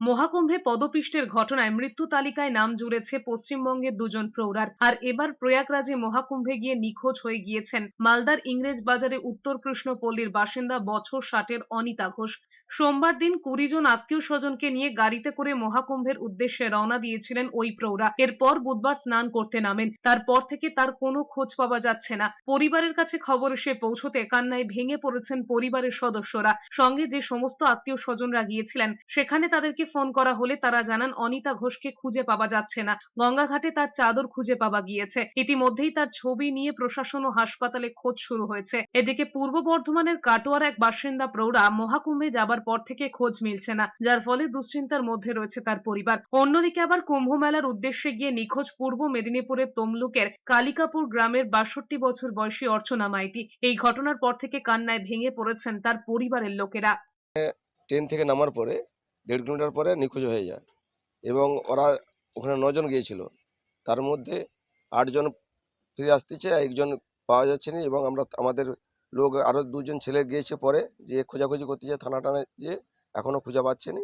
মহাকুম্ভে পদপিষ্টের ঘটনায় মৃত্যু তালিকায় নাম জুড়েছে পশ্চিমবঙ্গের দুজন প্রৌঢ়ার। আর এবার প্রয়াগরাজে মহাকুম্ভে গিয়ে নিখোঁজ হয়ে গিয়েছেন মালদার ইংরেজ বাজারে উত্তর কৃষ্ণপল্লীর বাসিন্দা বছর ষাটের অনিতা ঘোষ। সোমবার দিন কুড়ি জন আত্মীয় স্বজনকে নিয়ে গাড়িতে করে মহাকুম্ভের উদ্দেশ্যে রওনা দিয়েছিলেন ওই প্রৌঢ়া। এরপর বুধবার স্নান করতে নামেন। তারপর থেকে তার কোনো খোঁজ পাওয়া যাচ্ছে না। পরিবারের কাছে খবর এসে পৌঁছতে কান্নায় ভেঙে পড়েছেন পরিবারের সদস্যরা। সঙ্গে যে সমস্ত আত্মীয় স্বজনরা গিয়েছিলেন, সেখানে তাদেরকে ফোন করা হলে তারা জানান অনিতা ঘোষকে খুঁজে পাওয়া যাচ্ছে না। গঙ্গাঘাটে তার চাদর খুঁজে পাওয়া গিয়েছে। ইতিমধ্যেই তার ছবি নিয়ে প্রশাসন ও হাসপাতালে খোঁজ শুরু হয়েছে। এদিকে পূর্ব বর্ধমানের কাটোয়ার এক বাসিন্দা প্রৌঢ়া মহাকুম্ভে যাবার পর থেকে খোঁজ মিলছে না, যার ফলে দুশ্চিন্তার মধ্যে রয়েছে তার পরিবার। অন্যদিকে আবার কুম্ভ মেলার উদ্দেশ্যে গিয়ে নিখোঁজ পূর্ব মেদিনীপুরের তমলুকের কালিকাপুর গ্রামের বাষট্টি বছর বয়সী অর্চনা মাইতি। এই ঘটনার পর থেকে কান্নায় ভেঙে পড়েছেন তার পরিবারের লোকেরা। ট্রেন থেকে নামার পরে দেড় কিলোমিটার পরে নিখোঁজ হয়ে যায় এবং ওরা ওখানে নজন গিয়েছিল। তার মধ্যে আটজন ফিরে আসতেছে একজন পাওয়া যাচ্ছে না এবং আমরা, আমাদের লোক আরও দুজন ছেলে গিয়েছে পরে, যে খোঁজাখুঁজি করতে যায় থানা টানা যে এখনও খুঁজে পাচ্ছে না